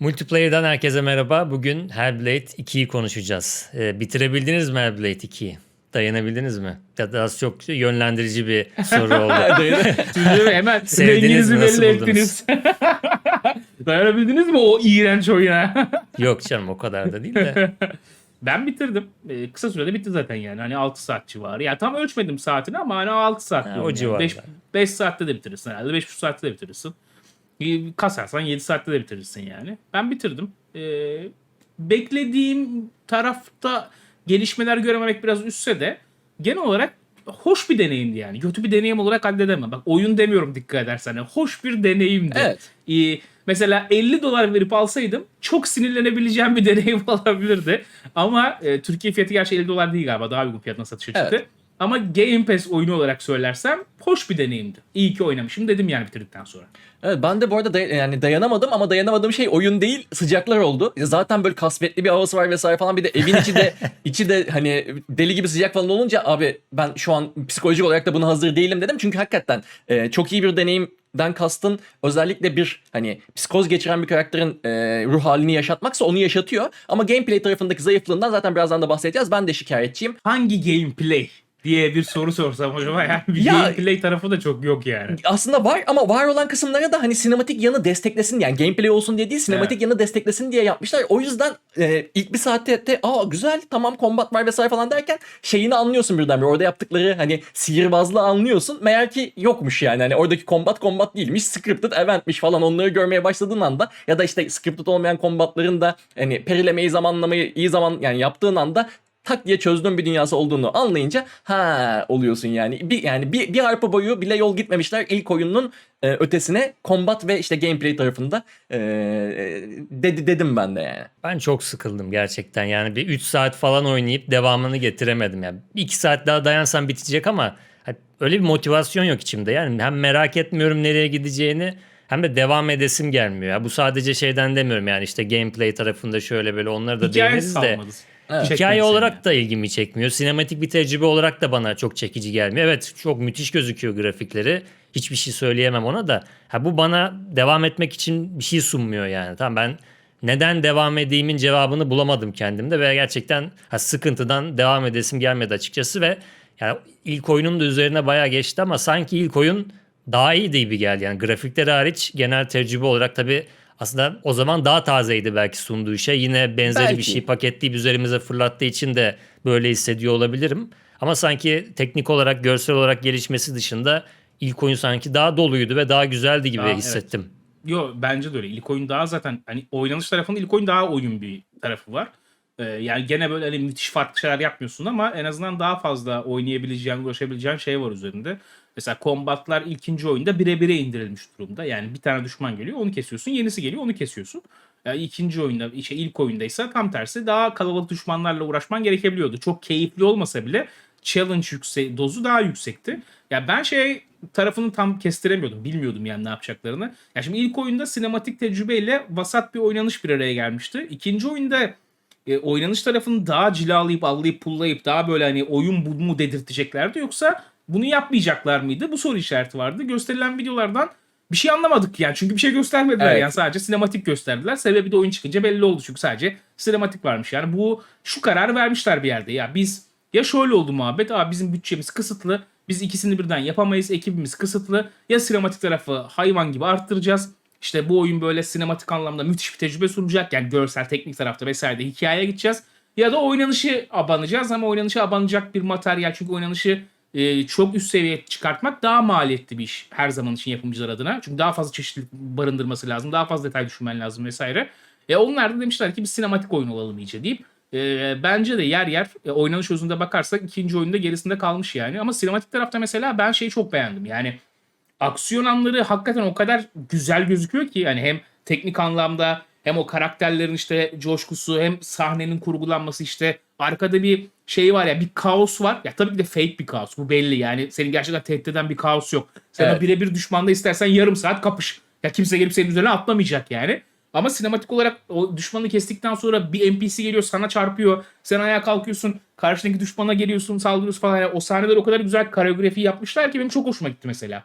Multiplayer'dan herkese merhaba. Bugün Hellblade 2'yi konuşacağız. Ee, bitirebildiniz mi Hellblade 2'yi? Dayanabildiniz mi? Ya da az çok yönlendirici bir soru oldu. Hemen Sevdiniz renginizi mi? Nasıl belli buldunuz? Dayanabildiniz mi o iğrenç oyuna? Yok canım o kadar da değil de. ben bitirdim. Ee, kısa sürede bitti zaten yani. Hani 6 saat civarı. Ya tam ölçmedim saatini ama hani 6 saat. Ha, o yani. civarda. 5, 5 saatte de bitirirsin herhalde. 5,5 saatte de bitirirsin. Bir Kasarsan 7 saatte de bitirirsin yani. Ben bitirdim. Ee, beklediğim tarafta gelişmeler görememek biraz üstse de genel olarak hoş bir deneyimdi yani. Kötü bir deneyim olarak halledemem. Bak oyun demiyorum dikkat edersen. Hoş bir deneyimdi. Evet. Ee, mesela 50 dolar verip alsaydım çok sinirlenebileceğim bir deneyim olabilirdi. Ama e, Türkiye fiyatı gerçi 50 dolar değil galiba. Daha uygun fiyatına satışa çıktı. Evet. Ama Game Pass oyunu olarak söylersem hoş bir deneyimdi. İyi ki oynamışım dedim yani bitirdikten sonra. Evet ben de bu arada day- yani dayanamadım ama dayanamadığım şey oyun değil sıcaklar oldu. Zaten böyle kasvetli bir havası var vesaire falan bir de evin içi de içi de hani deli gibi sıcak falan olunca abi ben şu an psikolojik olarak da buna hazır değilim dedim. Çünkü hakikaten e, çok iyi bir deneyimden kastın özellikle bir hani psikoz geçiren bir karakterin e, ruh halini yaşatmaksa onu yaşatıyor. Ama gameplay tarafındaki zayıflığından zaten birazdan da bahsedeceğiz. Ben de şikayetçiyim. Hangi gameplay diye bir soru sorsam hocama yani bir Ya- gameplay tarafı da çok yok yani. aslında var ama var olan kısımlara da hani sinematik yanı desteklesin yani gameplay olsun diye değil sinematik Evet. yanı desteklesin diye yapmışlar. O yüzden e, ilk bir saatte de aa güzel tamam kombat var vesaire falan derken şeyini anlıyorsun birdenbire. Orada yaptıkları hani sihirbazlığı anlıyorsun. Meğer ki yokmuş yani hani oradaki kombat kombat değilmiş. Scripted eventmiş falan onları görmeye başladığın anda ya da işte scripted olmayan kombatların da hani perilemeyi zamanlamayı iyi zaman yani yaptığın anda tak diye çözdüğün bir dünyası olduğunu anlayınca ha oluyorsun yani. Bir yani bir, bir arpa boyu bile yol gitmemişler ilk oyunun e, ötesine combat ve işte gameplay tarafında e, e, dedi dedim ben de yani. Ben çok sıkıldım gerçekten. Yani bir 3 saat falan oynayıp devamını getiremedim. Yani 2 saat daha dayansam bitecek ama hani öyle bir motivasyon yok içimde. Yani hem merak etmiyorum nereye gideceğini hem de devam edesim gelmiyor. Ya bu sadece şeyden demiyorum yani işte gameplay tarafında şöyle böyle onları da değiniriz de. salmadı. Evet. Hikaye olarak yani. da ilgimi çekmiyor. Sinematik bir tecrübe olarak da bana çok çekici gelmiyor. Evet çok müthiş gözüküyor grafikleri. Hiçbir şey söyleyemem ona da. Ha, bu bana devam etmek için bir şey sunmuyor yani. Tamam ben neden devam edeyimin cevabını bulamadım kendimde ve gerçekten ha, sıkıntıdan devam edesim gelmedi açıkçası ve yani ilk oyunun da üzerine bayağı geçti ama sanki ilk oyun daha iyiydi gibi geldi. Yani grafikleri hariç genel tecrübe olarak tabii aslında o zaman daha tazeydi belki sunduğu şey. Yine benzeri bir Belki. şey paketleyip üzerimize fırlattığı için de böyle hissediyor olabilirim. Ama sanki teknik olarak, görsel olarak gelişmesi dışında ilk oyun sanki daha doluydu ve daha güzeldi gibi evet. hissettim. Yo bence de öyle. İlk oyun daha zaten hani oynanış tarafında ilk oyun daha oyun bir tarafı var. Ee, yani gene böyle hani müthiş farklı şeyler yapmıyorsun ama en azından daha fazla oynayabileceğin, ulaşabileceğin şey var üzerinde. Mesela kombatlar ikinci oyunda bire bire indirilmiş durumda. Yani bir tane düşman geliyor onu kesiyorsun. Yenisi geliyor onu kesiyorsun. Yani ikinci oyunda, işte ilk oyundaysa tam tersi daha kalabalık düşmanlarla uğraşman gerekebiliyordu. Çok keyifli olmasa bile challenge yükse dozu daha yüksekti. Ya ben şey tarafını tam kestiremiyordum. Bilmiyordum yani ne yapacaklarını. Ya şimdi ilk oyunda sinematik tecrübeyle vasat bir oynanış bir araya gelmişti. İkinci oyunda e, oynanış tarafını daha cilalayıp allayıp pullayıp daha böyle hani oyun bu mu dedirteceklerdi yoksa bunu yapmayacaklar mıydı? Bu soru işareti vardı. Gösterilen videolardan bir şey anlamadık yani. Çünkü bir şey göstermediler Evet. yani sadece sinematik gösterdiler. Sebebi de oyun çıkınca belli oldu çünkü sadece sinematik varmış. Yani bu şu kararı vermişler bir yerde. Ya biz ya şöyle oldu muhabbet. Abi bizim bütçemiz kısıtlı. Biz ikisini birden yapamayız. Ekibimiz kısıtlı. Ya sinematik tarafı hayvan gibi arttıracağız. İşte bu oyun böyle sinematik anlamda müthiş bir tecrübe sunacak. Yani görsel, teknik tarafta vesaire de hikayeye gideceğiz. Ya da oynanışı abanacağız ama oynanışa abanacak bir materyal. Çünkü oynanışı e, çok üst seviyeye çıkartmak daha maliyetli bir iş her zaman için yapımcılar adına. Çünkü daha fazla çeşitlilik barındırması lazım. Daha fazla detay düşünmen lazım vesaire. E onlar da demişler ki bir sinematik oyun olalım iyice deyip e, bence de yer yer e, oynanış özünde bakarsak ikinci oyunda gerisinde kalmış yani. Ama sinematik tarafta mesela ben şeyi çok beğendim. Yani aksiyon anları hakikaten o kadar güzel gözüküyor ki yani hem teknik anlamda hem o karakterlerin işte coşkusu hem sahnenin kurgulanması işte arkada bir şey var ya bir kaos var. Ya tabii ki de fake bir kaos bu belli yani senin gerçekten tehdit eden bir kaos yok. Sen Evet. birebir düşmanda istersen yarım saat kapış. Ya kimse gelip senin üzerine atlamayacak yani. Ama sinematik olarak o düşmanı kestikten sonra bir NPC geliyor sana çarpıyor. Sen ayağa kalkıyorsun. Karşındaki düşmana geliyorsun saldırıyorsun falan. Yani o sahneler o kadar güzel koreografi yapmışlar ki benim çok hoşuma gitti mesela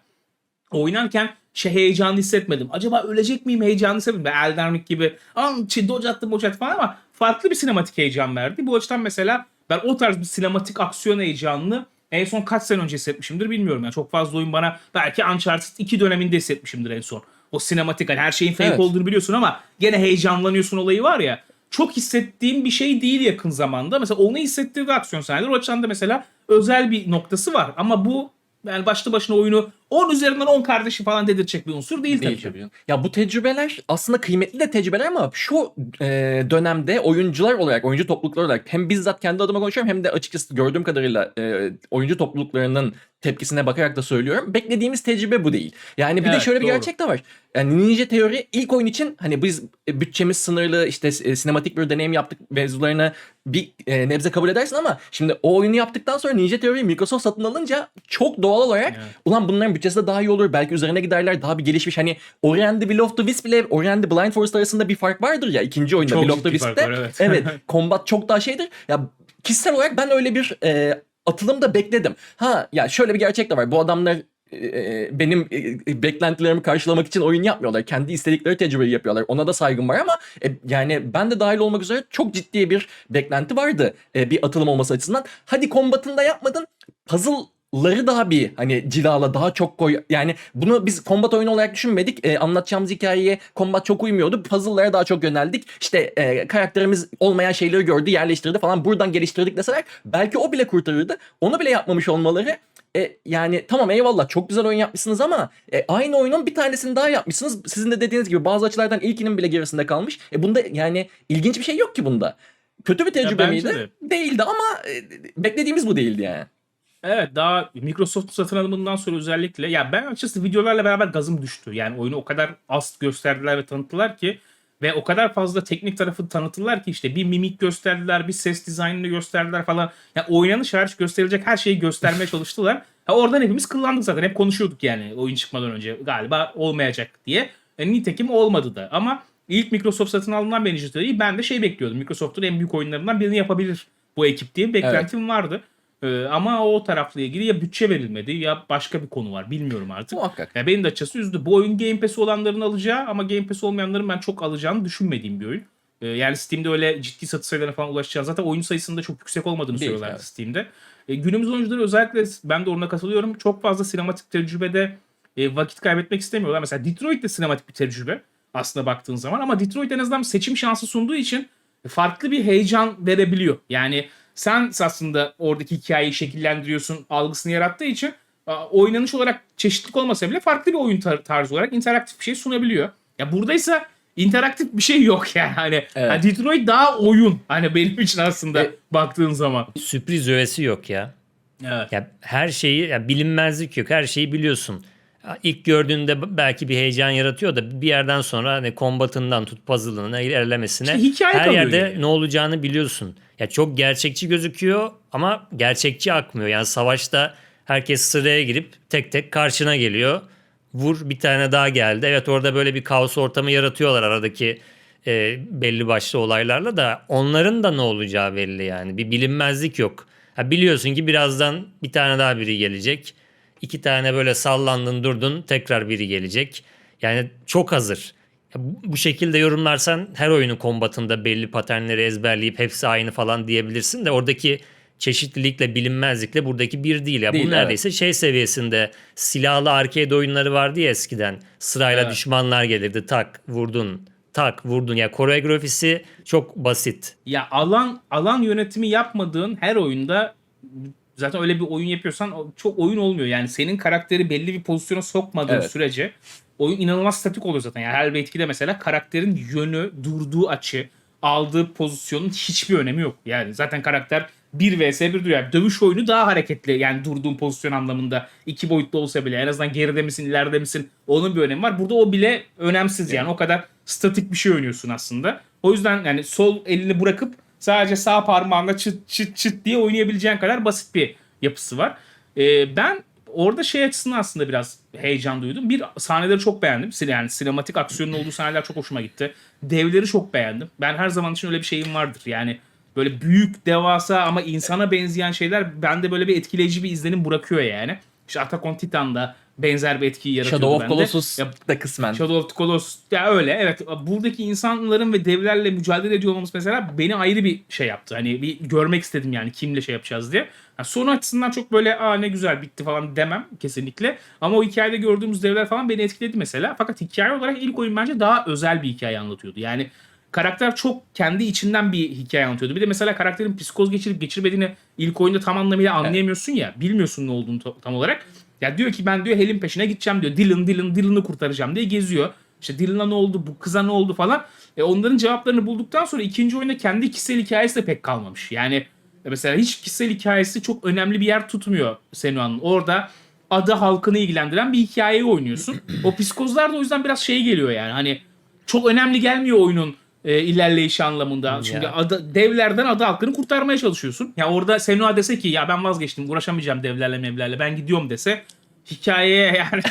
oynarken şey heyecanı hissetmedim. Acaba ölecek miyim heyecanı hissetmedim. Elden Ring gibi an çi dodge attım attım falan ama farklı bir sinematik heyecan verdi. Bu açıdan mesela ben o tarz bir sinematik aksiyon heyecanını en son kaç sene önce hissetmişimdir bilmiyorum. Yani çok fazla oyun bana belki Uncharted 2 döneminde hissetmişimdir en son. O sinematik hani her şeyin fake Evet. olduğunu biliyorsun ama gene heyecanlanıyorsun olayı var ya. Çok hissettiğim bir şey değil yakın zamanda. Mesela onu hissettirdi aksiyon sahneleri. O açıdan da mesela özel bir noktası var. Ama bu yani başlı başına oyunu 10 üzerinden 10 kardeşi falan dedirtecek bir unsur değil, Değil tabii. tabii. Ya bu tecrübeler aslında kıymetli de tecrübeler ama şu e, dönemde oyuncular olarak, oyuncu toplulukları olarak hem bizzat kendi adıma konuşuyorum hem de açıkçası gördüğüm kadarıyla e, oyuncu topluluklarının tepkisine bakarak da söylüyorum. Beklediğimiz tecrübe bu değil. Yani bir de Evet, şöyle bir doğru. gerçek de var. Yani Ninja Teori ilk oyun için hani biz e, bütçemiz sınırlı işte e, sinematik bir deneyim yaptık mevzularını bir e, nebze kabul edersin ama şimdi o oyunu yaptıktan sonra Ninja Theory'yi Microsoft satın alınca çok doğal olarak Evet. ulan bunların bütçesi de daha iyi olur belki üzerine giderler daha bir gelişmiş hani Ori and the Will of the Wisp ile Ori and the Blind Forest arasında bir fark vardır ya ikinci oyunda Çok Will of the Wisp'te var, evet. evet combat çok daha şeydir ya kişisel olarak ben öyle bir e, atılım da bekledim ha ya şöyle bir gerçek de var bu adamlar e, e, benim e, beklentilerimi karşılamak için oyun yapmıyorlar. Kendi istedikleri tecrübeyi yapıyorlar. Ona da saygım var ama e, yani ben de dahil olmak üzere çok ciddi bir beklenti vardı e, bir atılım olması açısından. Hadi kombatında yapmadın. Puzzle'ları daha bir hani cilala daha çok koy. Yani bunu biz kombat oyunu olarak düşünmedik. E, anlatacağımız hikayeye kombat çok uymuyordu. Puzzle'lara daha çok yöneldik. İşte e, karakterimiz olmayan şeyleri gördü, yerleştirdi falan. Buradan geliştirdik deseler belki o bile kurtarırdı. Onu bile yapmamış olmaları e, yani tamam eyvallah çok güzel oyun yapmışsınız ama e, aynı oyunun bir tanesini daha yapmışsınız. Sizin de dediğiniz gibi bazı açılardan ilkinin bile gerisinde kalmış. E bunda yani ilginç bir şey yok ki bunda. Kötü bir tecrübe miydi? de. Değildi ama e, beklediğimiz bu değildi yani. Evet daha Microsoft satın alımından sonra özellikle ya ben açıkçası videolarla beraber gazım düştü. Yani oyunu o kadar az gösterdiler ve tanıttılar ki ve o kadar fazla teknik tarafı tanıttılar ki işte bir mimik gösterdiler, bir ses dizaynını gösterdiler falan. Ya oynanış hariç gösterilecek her şeyi göstermeye çalıştılar. Ha, oradan hepimiz kıllandık zaten. Hep konuşuyorduk yani oyun çıkmadan önce galiba olmayacak diye. E, nitekim olmadı da. Ama ilk Microsoft satın aldığından beri ben de şey bekliyordum. Microsoft'un en büyük oyunlarından birini yapabilir bu ekip diye beklentim vardı. Ee, ama o tarafla ilgili ya bütçe verilmedi ya başka bir konu var. Bilmiyorum artık. Muhakkak. Ya beni de açıkçası üzdü. Bu oyun Game Pass olanların alacağı ama Game Pass olmayanların ben çok alacağını düşünmediğim bir oyun. Ee, yani Steam'de öyle ciddi satış sayılarına falan ulaşacağını zaten oyun sayısında çok yüksek olmadığını Değil, söylüyorlar evet. Steam'de. Ee, günümüz oyuncuları özellikle ben de ona katılıyorum. Çok fazla sinematik tecrübede e, vakit kaybetmek istemiyorlar. Mesela Detroit de sinematik bir tecrübe aslında baktığın zaman ama Detroit en azından seçim şansı sunduğu için farklı bir heyecan verebiliyor. Yani sen aslında oradaki hikayeyi şekillendiriyorsun, algısını yarattığı için oynanış olarak çeşitlilik olmasa bile farklı bir oyun tar- tarzı olarak interaktif bir şey sunabiliyor. Ya buradaysa interaktif bir şey yok yani. Hani Evet. hani Detroit daha oyun. Hani benim için aslında E- baktığın zaman. Sürpriz öğesi yok ya. Evet. Ya her şeyi ya bilinmezlik yok. Her şeyi biliyorsun. İlk gördüğünde belki bir heyecan yaratıyor da bir yerden sonra hani kombatından tut puzzle'ına ilerlemesine İşte her yerde geriye. ne olacağını biliyorsun. Ya çok gerçekçi gözüküyor ama gerçekçi akmıyor. Yani savaşta herkes sıraya girip tek tek karşına geliyor. Vur bir tane daha geldi. Evet orada böyle bir kaos ortamı yaratıyorlar aradaki e, belli başlı olaylarla da onların da ne olacağı belli yani. Bir bilinmezlik yok. Ha, biliyorsun ki birazdan bir tane daha biri gelecek. İki tane böyle sallandın durdun tekrar biri gelecek. Yani çok hazır. Bu- şekilde yorumlarsan her oyunun kombatında belli paternleri ezberleyip hepsi aynı falan diyebilirsin de oradaki çeşitlilikle bilinmezlikle buradaki bir değil. Ya Değil, bu evet. neredeyse şey seviyesinde silahlı arcade oyunları vardı ya eskiden. Sırayla Evet. düşmanlar gelirdi tak vurdun tak vurdun. Ya koreografisi çok basit. Ya alan alan yönetimi yapmadığın her oyunda zaten öyle bir oyun yapıyorsan çok oyun olmuyor. Yani senin karakteri belli bir pozisyona sokmadığın Evet. sürece oyun inanılmaz statik oluyor zaten. Yani her bir etkide mesela karakterin yönü, durduğu açı, aldığı pozisyonun hiçbir önemi yok. Yani zaten karakter 1 vs 1 duruyor. Yani dövüş oyunu daha hareketli yani durduğun pozisyon anlamında. iki boyutlu olsa bile en azından geride misin, ileride misin onun bir önemi var. Burada o bile önemsiz yani. O kadar statik bir şey oynuyorsun aslında. O yüzden yani sol elini bırakıp sadece sağ parmağında çıt çıt çıt diye oynayabileceğin kadar basit bir yapısı var. Ee, ben orada şey açısından aslında biraz heyecan duydum. Bir sahneleri çok beğendim. Yani sinematik aksiyonun olduğu sahneler çok hoşuma gitti. Devleri çok beğendim. Ben her zaman için öyle bir şeyim vardır. Yani böyle büyük, devasa ama insana benzeyen şeyler bende böyle bir etkileyici bir izlenim bırakıyor yani. İşte Attack on Titan'da benzer bir etkiyi yaratıyordu Shadow of bende. Colossus Ya, da kısmen. Shadow of Colossus ya öyle evet buradaki insanların ve devlerle mücadele ediyor olmamız mesela beni ayrı bir şey yaptı. Hani bir görmek istedim yani kimle şey yapacağız diye. Yani sonu açısından çok böyle aa ne güzel bitti falan demem kesinlikle. Ama o hikayede gördüğümüz devler falan beni etkiledi mesela. Fakat hikaye olarak ilk oyun bence daha özel bir hikaye anlatıyordu. Yani karakter çok kendi içinden bir hikaye anlatıyordu. Bir de mesela karakterin psikoz geçirip geçirmediğini ilk oyunda tam anlamıyla anlayamıyorsun ya. Bilmiyorsun ne olduğunu ta- tam olarak. Ya diyor ki ben diyor Hel'in peşine gideceğim diyor. Dylan, Dylan, Dylan'ı kurtaracağım diye geziyor. İşte Dylan'a ne oldu, bu kıza ne oldu falan. E onların cevaplarını bulduktan sonra ikinci oyunda kendi kişisel hikayesi de pek kalmamış. Yani e mesela hiç kişisel hikayesi çok önemli bir yer tutmuyor Senua'nın. Orada ada halkını ilgilendiren bir hikayeyi oynuyorsun. o psikozlar da o yüzden biraz şey geliyor yani. Hani çok önemli gelmiyor oyunun e, ilerleyişi anlamında. Çünkü Ya. ada, devlerden ada halkını kurtarmaya çalışıyorsun. Ya orada Senua dese ki ya ben vazgeçtim uğraşamayacağım devlerle mevlerle ben gidiyorum dese hikayeye yani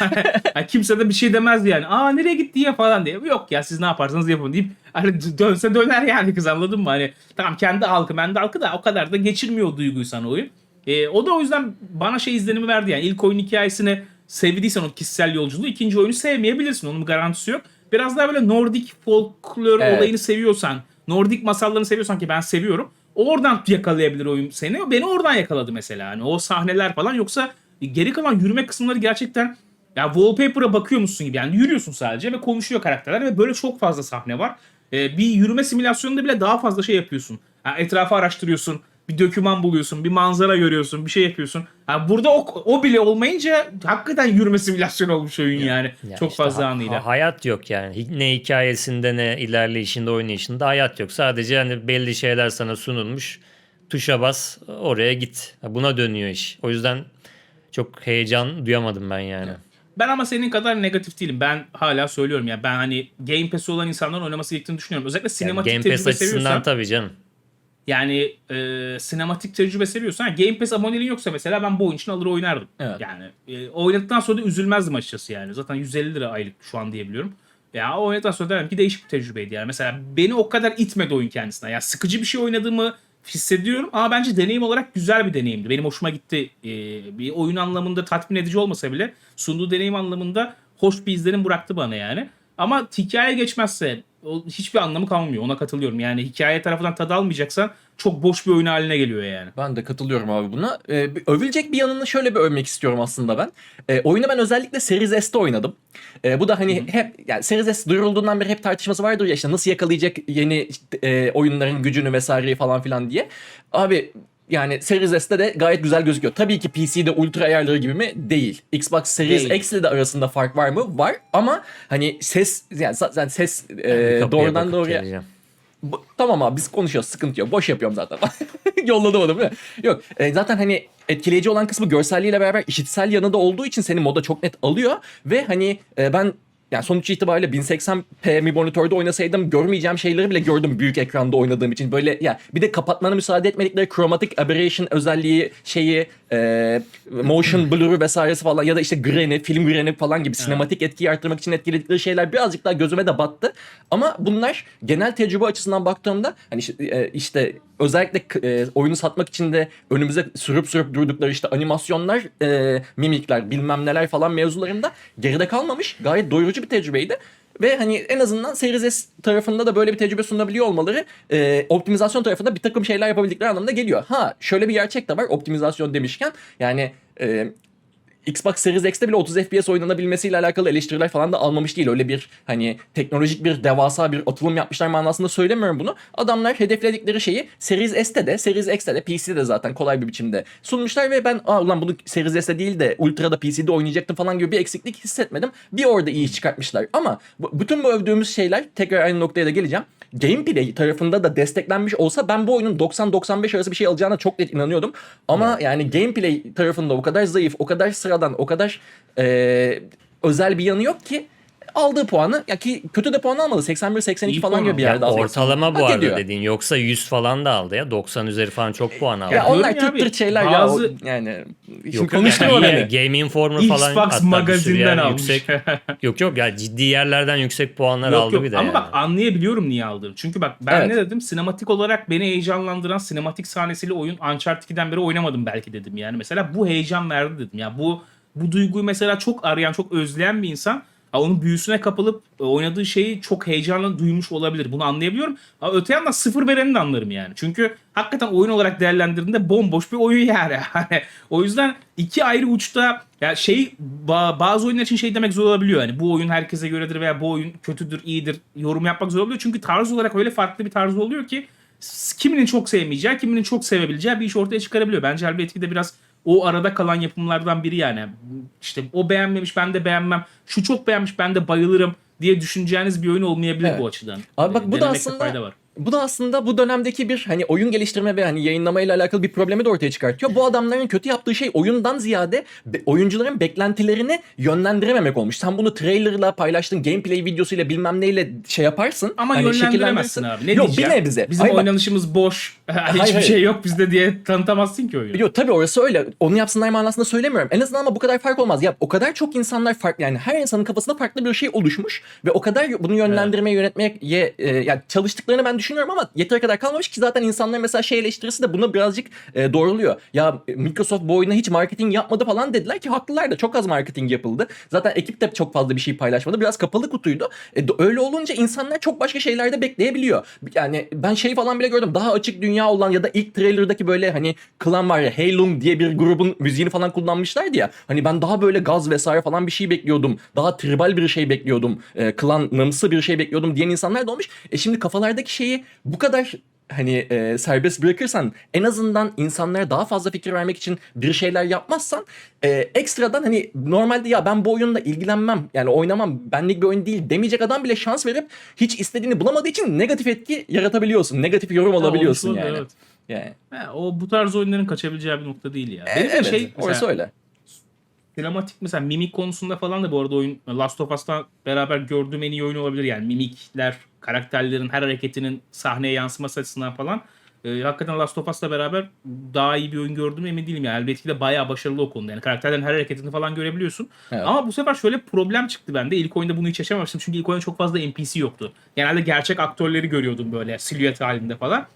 yani kimse de bir şey demez yani. Aa nereye gitti ya falan diye. Yok ya siz ne yaparsanız yapın deyip hani dönse döner yani kız anladın mı? Hani tamam kendi halkı kendi halkı da o kadar da geçirmiyor duyguyu sana oyun. E, o da o yüzden bana şey izlenimi verdi yani ilk oyun hikayesini sevdiysen o kişisel yolculuğu ikinci oyunu sevmeyebilirsin. Onun garantisi yok. Biraz daha böyle Nordik folklor Evet. olayını seviyorsan, Nordik masallarını seviyorsan ki ben seviyorum. Oradan yakalayabilir oyun seni. Beni oradan yakaladı mesela. Hani o sahneler falan yoksa geri kalan yürüme kısımları gerçekten ya wallpaper'a bakıyor musun gibi. Yani yürüyorsun sadece ve konuşuyor karakterler ve böyle çok fazla sahne var. Ee, bir yürüme simülasyonunda bile daha fazla şey yapıyorsun. Ha, etrafı araştırıyorsun. Bir döküman buluyorsun, bir manzara görüyorsun, bir şey yapıyorsun. Ha, burada o, o bile olmayınca hakikaten yürüme simülasyonu olmuş oyun yani. Ya çok işte fazla ha- anıyla. ha- hayat yok yani. Ne hikayesinde ne ilerleyişinde oynayışında hayat yok. Sadece hani belli şeyler sana sunulmuş. Tuşa bas oraya git. Buna dönüyor iş. O yüzden çok heyecan duyamadım ben yani. Ben ama senin kadar negatif değilim. Ben hala söylüyorum ya. Ben hani Game Pass'i olan insanların oynaması gerektiğini düşünüyorum. Özellikle Yani sinematik Game tecrübe Pass açısından seviyorsan. tabii canım. Yani e, sinematik tecrübe seviyorsan yani Game Pass aboneliğin yoksa mesela ben bu oyun için alır oynardım. Evet. Yani e, oynadıktan sonra da üzülmezdim açıkçası yani. Zaten 150 lira aylık şu an diyebiliyorum. Ya oynadıktan sonra derim ki değişik bir tecrübeydi yani. Mesela beni o kadar itmedi oyun kendisine. Ya sıkıcı bir şey oynadığımı hissediyorum ama bence deneyim olarak güzel bir deneyimdi. Benim hoşuma gitti. E, bir oyun anlamında tatmin edici olmasa bile sunduğu deneyim anlamında hoş bir izlenim bıraktı bana yani. Ama hikaye geçmezse hiçbir anlamı kalmıyor. Ona katılıyorum. Yani hikaye tarafından tad almayacaksan çok boş bir oyun haline geliyor yani. Ben de katılıyorum abi buna. Ee, övülecek bir yanını şöyle bir övmek istiyorum aslında ben. Ee, oyunu ben özellikle Series S'te oynadım. Ee, bu da hani hep yani Series S duyurulduğundan beri hep tartışması vardır ya işte nasıl yakalayacak yeni işte, e, oyunların gücünü vesaireyi falan filan diye. Abi yani Series S'te de gayet güzel gözüküyor. Tabii ki PC'de ultra ayarları gibi mi? Değil. Xbox Series Değil. X ile de arasında fark var mı? Var ama hani ses yani zaten ses e, doğrudan doğruya geleceğim. Bu- tamam abi biz konuşuyoruz sıkıntı yok. Boş yapıyorum zaten. Yolladım adamı. Yok e, zaten hani etkileyici olan kısmı görselliğiyle beraber işitsel yanı da olduğu için seni moda çok net alıyor. Ve hani e, ben yani sonuç itibariyle 1080p bir monitörde oynasaydım görmeyeceğim şeyleri bile gördüm büyük ekranda oynadığım için. Böyle ya bir de kapatmana müsaade etmedikleri chromatic aberration özelliği şeyi e, motion blur'u vesairesi falan ya da işte grain'i, film grain'i falan gibi sinematik etkiyi arttırmak için etkiledikleri şeyler birazcık daha gözüme de battı. Ama bunlar genel tecrübe açısından baktığımda hani işte, e, işte özellikle e, oyunu satmak için de önümüze sürüp sürüp durdukları işte animasyonlar, e, mimikler, bilmem neler falan mevzularında geride kalmamış. Gayet doyurucu bir tecrübeydi. Ve hani en azından Series S tarafında da böyle bir tecrübe sunabiliyor olmaları e, optimizasyon tarafında bir takım şeyler yapabildikleri anlamına geliyor. Ha şöyle bir gerçek de var optimizasyon demişken yani e, Xbox Series X'te bile 30 FPS oynanabilmesiyle alakalı eleştiriler falan da almamış değil. Öyle bir hani teknolojik bir devasa bir atılım yapmışlar manasında söylemiyorum bunu. Adamlar hedefledikleri şeyi Series S'te de, Series X'te de, PC'de de zaten kolay bir biçimde sunmuşlar ve ben Aa, ulan bunu Series S'te değil de Ultra'da PC'de oynayacaktım falan gibi bir eksiklik hissetmedim. Bir orada iyi çıkartmışlar. Ama bütün bu övdüğümüz şeyler tekrar aynı noktaya da geleceğim. Gameplay tarafında da desteklenmiş olsa ben bu oyunun 90-95 arası bir şey alacağına çok net inanıyordum. Ama yani gameplay tarafında o kadar zayıf, o kadar sıradan, o kadar eee, özel bir yanı yok ki aldığı puanı ya ki kötü de puan almadı. 81-82 İyi falan puan gibi bir aldı. yerde Ya aldı. ortalama bu Hak arada ediyor. dediğin. Yoksa 100 falan da aldı ya. 90 üzeri falan çok puan aldı. Ya Diyorum onlar ya tırt abi, tırt şeyler bazı- ya. O, yani şimdi Yok, konuştum yani iyi, Game Informer falan Xbox hatta bir sürü magazinden yer almış. yüksek. Yok yok ya ciddi yerlerden yüksek puanlar Yok aldı yok bir de ama yani. bak anlayabiliyorum niye aldığını. Çünkü bak ben Evet. ne dedim? Sinematik olarak beni heyecanlandıran sinematik sahnesiyle oyun Uncharted 2'den beri oynamadım belki dedim yani. Mesela bu heyecan verdi dedim. Ya bu bu duyguyu mesela çok arayan, çok özleyen bir insan onun büyüsüne kapılıp e, oynadığı şeyi çok heyecanla duymuş olabilir. Bunu anlayabiliyorum. Ama öte yandan sıfır vereni de anlarım yani. Çünkü hakikaten oyun olarak değerlendirdiğinde bomboş bir oyun yani. Hani o yüzden iki ayrı uçta ya şey ba- bazı oyunlar için şey demek zor olabiliyor. Hani bu oyun herkese göredir veya bu oyun kötüdür, iyidir yorum yapmak zor oluyor. Çünkü tarz olarak öyle farklı bir tarz oluyor ki kiminin çok sevmeyeceği, kiminin çok sevebileceği bir iş ortaya çıkarabiliyor. Bence Helbi Etki de biraz o arada kalan yapımlardan biri yani. İşte o beğenmemiş ben de beğenmem. Şu çok beğenmiş ben de bayılırım diye düşüneceğiniz bir oyun olmayabilir Evet. bu açıdan. Abi bak Ee, bu da aslında fayda var. Bu da aslında bu dönemdeki bir hani oyun geliştirme ve hani yayınlama ile alakalı bir problemi de ortaya çıkartıyor. Bu adamların kötü yaptığı şey oyundan ziyade be- oyuncuların beklentilerini yönlendirememek olmuş. Sen bunu trailerla paylaştın, gameplay videosuyla bilmem neyle şey yaparsın. Ama hani yönlendiremezsin abi. Ne Yok diyeceğim? bir nebze. Bizim Hayır bak- oynanışımız boş. Hiçbir hayır. şey yok bizde diye tanıtamazsın ki oyunu. Yo tabii orası öyle. Onu yapsınlar manasında söylemiyorum. En azından ama bu kadar fark olmaz. Ya o kadar çok insanlar farklı yani her insanın kafasında farklı bir şey oluşmuş ve o kadar bunu yönlendirmeye, yönetmeye ye- e, yani çalıştıklarını ben düşünüyorum ama yeteri kadar kalmamış ki zaten insanların mesela şey eleştirisi de bunu birazcık e, doğruluyor. Ya e, Microsoft bu oyuna hiç marketing yapmadı falan dediler ki haklılar da çok az marketing yapıldı. Zaten ekip de çok fazla bir şey paylaşmadı. Biraz kapalı kutuydu. E, öyle olunca insanlar çok başka şeyler de bekleyebiliyor. Yani ben şey falan bile gördüm. Daha açık dünya olan ya da ilk trailer'daki böyle hani klan var ya Heylung diye bir grubun müziğini falan kullanmışlardı ya. Hani ben daha böyle gaz vesaire falan bir şey bekliyordum. Daha tribal bir şey bekliyordum. E, klanımsı bir şey bekliyordum diyen insanlar da olmuş. E şimdi kafalardaki şeyi bu kadar hani e, serbest bırakırsan en azından insanlara daha fazla fikir vermek için bir şeyler yapmazsan e, ekstradan hani normalde ya ben bu oyunla ilgilenmem yani oynamam benlik bir oyun değil demeyecek adam bile şans verip hiç istediğini bulamadığı için negatif etki yaratabiliyorsun. Negatif yorum alabiliyorsun yani. evet. Yani. Ha, o bu tarz oyunların kaçabileceği bir nokta değil ya. E, Benim evet şey orası öyle. sinematik mesela mimik konusunda falan da bu arada oyun Last of Us'ta beraber gördüğüm en iyi oyun olabilir yani mimikler, karakterlerin her hareketinin sahneye yansıması açısından falan. Ee, hakikaten Last of Us'la beraber daha iyi bir oyun gördüğüm emin değilim yani. Elbette ki de bayağı başarılı o konuda. Yani karakterlerin her hareketini falan görebiliyorsun. Evet. Ama bu sefer şöyle problem çıktı bende. İlk oyunda bunu hiç yaşamamıştım. Çünkü ilk oyunda çok fazla NPC yoktu. Genelde gerçek aktörleri görüyordum böyle silüet halinde falan.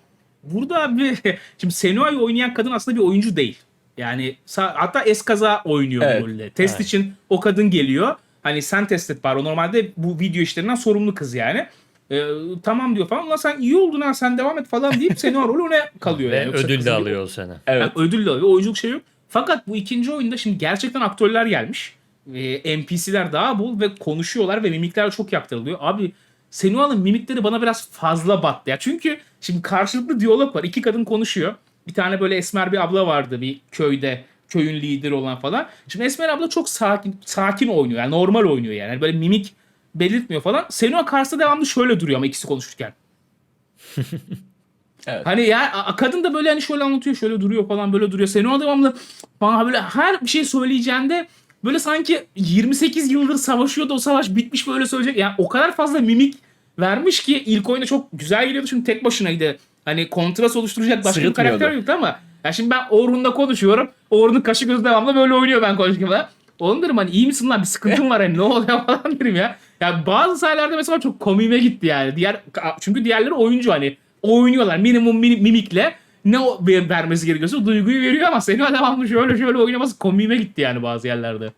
Burada bir şimdi Senua'yı oynayan kadın aslında bir oyuncu değil. Yani hatta eskaza oynuyor Evet. rolde. Test Evet. için o kadın geliyor. Hani sen test et bari. Normalde bu video işlerinden sorumlu kız yani. Ee, tamam diyor falan. Ulan sen iyi oldun ha sen devam et falan deyip Senua rolü ona kalıyor. Ve yani. Yoksa ödül de alıyor o sene. Evet. yani ödül de alıyor. Oyunculuk şey yok. Fakat bu ikinci oyunda şimdi gerçekten aktörler gelmiş. Ee, NPC'ler daha bol ve konuşuyorlar ve mimikler çok yaptırılıyor. Abi Senua'nın mimikleri bana biraz fazla battı ya. Çünkü şimdi karşılıklı diyalog var. İki kadın konuşuyor. Bir tane böyle esmer bir abla vardı bir köyde. Köyün lideri olan falan. Şimdi Esmer abla çok sakin sakin oynuyor. Yani normal oynuyor yani. Yani böyle mimik belirtmiyor falan. Senua karşısında devamlı şöyle duruyor ama ikisi konuşurken. Evet. Hani ya a- kadın da böyle hani şöyle anlatıyor şöyle duruyor falan böyle duruyor. Senua devamlı bana böyle her bir şey söyleyeceğinde böyle sanki 28 yıldır savaşıyordu o savaş bitmiş böyle söyleyecek. Yani o kadar fazla mimik vermiş ki ilk oyunda çok güzel geliyordu. Şimdi tek başınaydı. Hani kontrast oluşturacak başka bir karakter yoktu ama ya şimdi ben Orhun'la konuşuyorum. Orhun'un kaşı gözü devamlı böyle oynuyor ben konuşurken. Oğlum dedim hani iyi misin lan bir sıkıntın var hani ne oluyor falan dedim ya. Ya bazı sahnelerde mesela çok komiğime gitti yani. Diğer çünkü diğerleri oyuncu hani oynuyorlar minimum mini- mimikle ne o ver- vermesi gerekiyorsa o duyguyu veriyor ama senin devamlı şöyle şöyle oynaması komiğime gitti yani bazı yerlerde.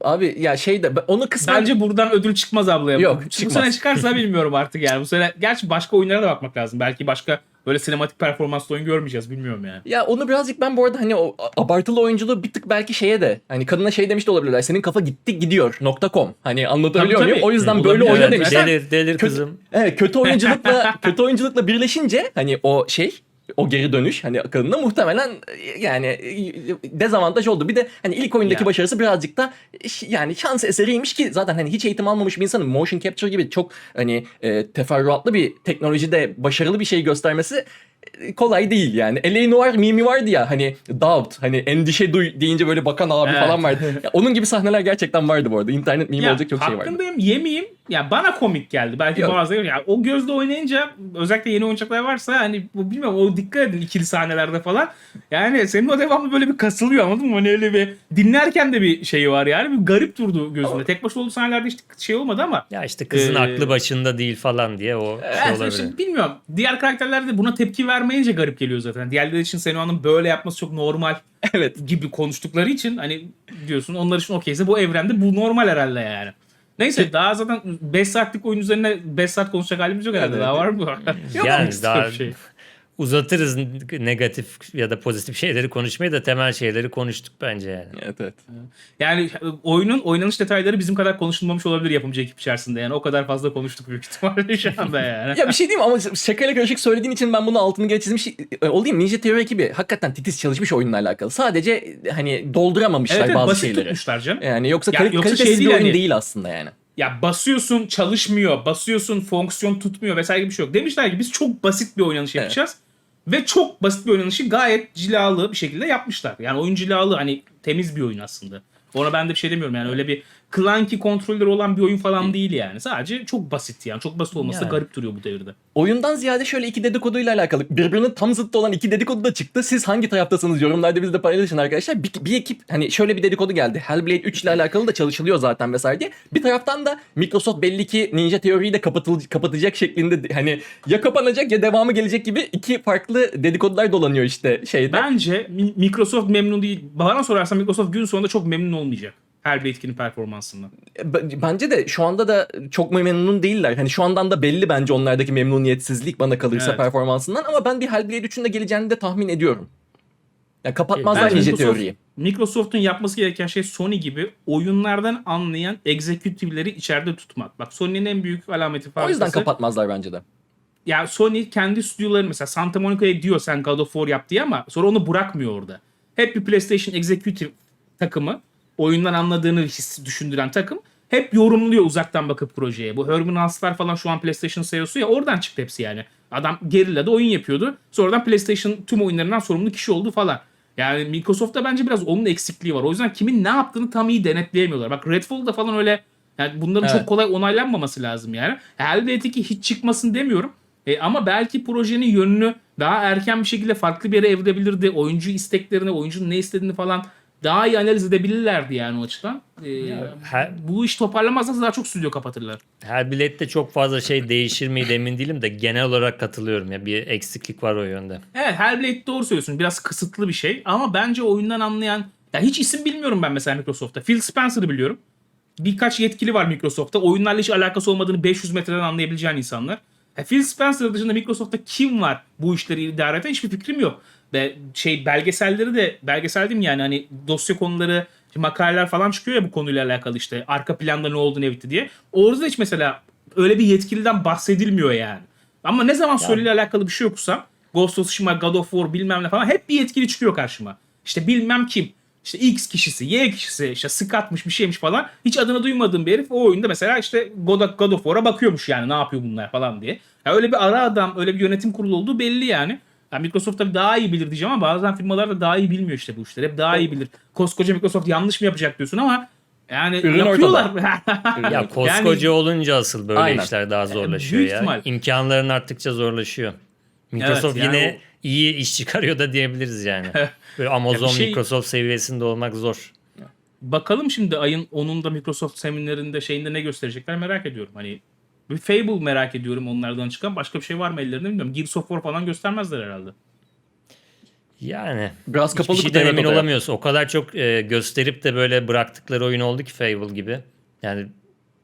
Abi ya şey de onu kısmen Bence buradan ödül çıkmaz ablaya. Yok, Bu çıkmaz. sene çıkarsa bilmiyorum artık yani. Bu sene gerçi başka oyunlara da bakmak lazım. Belki başka böyle sinematik performanslı oyun görmeyeceğiz bilmiyorum yani. Ya onu birazcık ben bu arada hani o abartılı oyunculuğu bir tık belki şeye de hani kadına şey demiş de olabilirler. Senin kafa gitti gidiyor .com. Hani anlatabiliyor Tabii, muyum? O yüzden Hı, böyle oyna Evet, demişler. Delir, delir Kötü- kızım. Evet kötü oyunculukla kötü oyunculukla birleşince hani o şey o geri dönüş hani kadına muhtemelen e, yani e, dezavantaj oldu. Bir de hani ilk oyundaki Ya. başarısı birazcık da yani şans eseriymiş ki zaten hani hiç eğitim almamış bir insanın motion capture gibi çok hani e, teferruatlı bir teknolojide başarılı bir şey göstermesi kolay değil yani. L.A. Noir mimi vardı ya hani doubt hani endişe duy deyince böyle bakan abi Evet. falan vardı. Ya onun gibi sahneler gerçekten vardı bu arada. İnternet mimi Ya, olacak çok şey vardı. hakkındayım yemeyeyim. ya bana komik geldi. Belki Yok. bazıları ya o gözle oynayınca özellikle yeni oyuncaklar varsa hani bu bilmiyorum o dikkat edin ikili sahnelerde falan. Yani senin o devamlı böyle bir kasılıyor anladın mı? Hani öyle bir dinlerken de bir şeyi var yani bir garip durdu gözümde. Tek başına olduğu sahnelerde hiç şey olmadı ama Ya işte kızın Ee, aklı başında değil falan diye o şey Evet, olabilir. işte bilmiyorum. Diğer karakterler de buna tepki vermeyince garip geliyor zaten. Diğerleri için Senua'nın böyle yapması çok normal Evet. gibi konuştukları için hani diyorsun onlar için okeyse bu evrende bu normal herhalde yani. Neyse daha zaten 5 saatlik oyun üzerine 5 saat konuşacak halimiz yok herhalde. Evet. Daha var mı? Yok yani daha şey. Uzatırız negatif ya da pozitif şeyleri konuşmayı da temel şeyleri konuştuk bence yani. Evet evet. Yani oyunun oynanış detayları bizim kadar konuşulmamış olabilir yapımcı ekip içerisinde. Yani o kadar fazla konuştuk büyük ihtimalle şu anda yani. Ya bir şey diyeyim ama şakayla karışık söylediğin için ben bunu altını geri çizmiş e, olayım. Ninja Theory ekibi hakikaten titiz çalışmış oyunla alakalı. Sadece e, hani dolduramamışlar evet, evet bazı basit şeyleri. tutmuşlar canım. Yani yoksa, Ya kali- yoksa kalitesiz şey değil bir oyun hani- değil aslında yani. Ya basıyorsun çalışmıyor, basıyorsun fonksiyon tutmuyor vesaire gibi bir şey yok. Demişler ki biz çok basit bir oynanış Evet. Ve çok basit bir oynanışı gayet cilalı bir şekilde yapmışlar. Yani oyun cilalı hani temiz bir oyun aslında. Ona ben de bir şey demiyorum yani öyle bir clunky kontrolleri olan bir oyun falan değil yani. Sadece çok basit yani. Çok basit olması da Yani. garip duruyor bu devirde. Oyundan ziyade şöyle iki dedikoduyla alakalı. Birbirinin tam zıttı olan iki dedikodu da çıktı. Siz hangi taraftasınız yorumlarda bizde paylaşın arkadaşlar. Bir, bir ekip hani şöyle bir dedikodu geldi. Hellblade 3 ile alakalı da çalışılıyor zaten vesaire diye. Bir taraftan da Microsoft belli ki Ninja Theory'yi de kapatıl, kapatacak şeklinde de- hani ya kapanacak ya devamı gelecek gibi iki farklı dedikodular dolanıyor işte şeyde. Bence Mi- Microsoft memnun değil. Bana sorarsan Microsoft gün sonunda çok memnun olmayacak. Hellblade 2'nin performansından. B- Bence de şu anda da çok memnun değiller. Hani şu andan da belli bence onlardaki memnuniyetsizlik bana kalırsa Evet. performansından ama ben bir Hellblade 3'ün de geleceğini de tahmin ediyorum. Ya kapatmazlar Ninja Microsoft- Theory'yi. Microsoft'un yapması gereken şey Sony gibi oyunlardan anlayan executive'leri içeride tutmak. Bak Sony'nin en büyük alameti O farkı. yüzden kapatmazlar bence de. Ya Sony kendi stüdyolarını mesela Santa Monica'ya diyor sen God of War yap diye ama sonra onu bırakmıyor orada. Hep bir PlayStation Executive takımı oyundan anladığını hissi düşündüren takım hep yorumluyor uzaktan bakıp projeye. Bu Herman Hulst'lar falan şu an PlayStation CEO'su ya oradan çıktı hepsi yani. Adam Guerrilla'da oyun yapıyordu. Sonradan PlayStation tüm oyunlarından sorumlu kişi oldu falan. Yani Microsoft'ta bence biraz onun eksikliği var. O yüzden kimin ne yaptığını tam iyi denetleyemiyorlar. Bak Redfall'da falan öyle yani bunların Evet. çok kolay onaylanmaması lazım yani. Hellblade 2 hiç çıkmasın demiyorum. E, ama belki projenin yönünü daha erken bir şekilde farklı bir yere evrilebilirdi. Oyuncu isteklerini, oyuncunun ne istediğini falan daha iyi analiz edebilirlerdi yani o açıdan. E, her- bu iş toparlamazsa daha çok stüdyo kapatırlar. Her bilette çok fazla şey değişir miydi emin değilim de genel olarak katılıyorum ya bir eksiklik var o yönde. Evet Hellblade doğru söylüyorsun. Biraz kısıtlı bir şey ama bence oyundan anlayan ya hiç isim bilmiyorum ben mesela Microsoft'ta. Phil Spencer'ı biliyorum. Birkaç yetkili var Microsoft'ta. Oyunlarla hiç alakası olmadığını 500 metreden anlayabileceğin insanlar. Ya Phil Spencer dışında Microsoft'ta kim var bu işleri idare eden hiçbir fikrim yok. Ve şey belgeselleri de belgesel değil mi yani hani dosya konuları makaleler falan çıkıyor ya bu konuyla alakalı işte arka planda ne oldu ne bitti diye. Orada da hiç mesela öyle bir yetkiliden bahsedilmiyor yani. Ama ne zaman Sony ile alakalı bir şey yoksam Ghost of Tsushima, God of War bilmem ne falan hep bir yetkili çıkıyor karşıma. İşte bilmem kim. İşte X kişisi, Y kişisi, işte Scott'mış bir şeymiş falan. Hiç adını duymadığım bir herif o oyunda mesela işte God of, God of War'a bakıyormuş yani ne yapıyor bunlar falan diye. Ya öyle bir ara adam, öyle bir yönetim kurulu olduğu belli yani. Ya Microsoft tabii daha iyi bilir diyeceğim ama bazen firmalar da daha iyi bilmiyor işte bu işleri. Hep daha iyi bilir. Koskoca Microsoft yanlış mı yapacak diyorsun ama yani Ürün yapıyorlar. Ya koskoca olunca asıl böyle Aynen. işler daha zorlaşıyor büyük ya. ihtimal. İmkanların arttıkça zorlaşıyor. Microsoft Evet, yani yine iyi iş çıkarıyor da diyebiliriz yani. Böyle Amazon, şey- Microsoft seviyesinde olmak zor. Bakalım şimdi ayın 10'unda Microsoft seminerinde şeyinde ne gösterecekler merak ediyorum. Hani bir Fable merak ediyorum onlardan çıkan. Başka bir şey var mı ellerinde bilmiyorum. Gears of War falan göstermezler herhalde. Yani Biraz kapalı şeyden evet, emin o taraf. olamıyorsun. O kadar çok e, gösterip de böyle bıraktıkları oyun oldu ki Fable gibi. Yani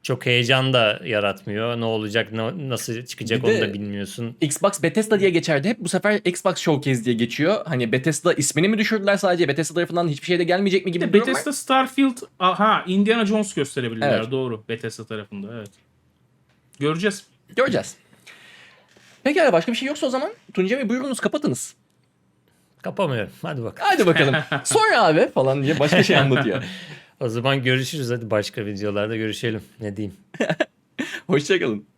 çok heyecan da yaratmıyor. Ne olacak, ne- nasıl çıkacak Bir onu da bilmiyorsun. Xbox Bethesda diye geçerdi. Hep bu sefer Xbox Showcase diye geçiyor. Hani Bethesda ismini mi düşürdüler sadece? Bethesda tarafından hiçbir şey de gelmeyecek mi gibi Bir bir durum var. Bethesda Starfield, aha Indiana Jones gösterebilirler. Evet. Doğru. Bethesda tarafında evet. Göreceğiz. Göreceğiz. Pekala başka bir şey yoksa o zaman Tuncay Bey buyurunuz kapatınız. Kapamıyorum. Hadi bakalım. Hadi bakalım. Sonra abi falan diye başka şey anlatıyor. O zaman görüşürüz. Hadi başka videolarda görüşelim. Ne diyeyim. Hoşçakalın.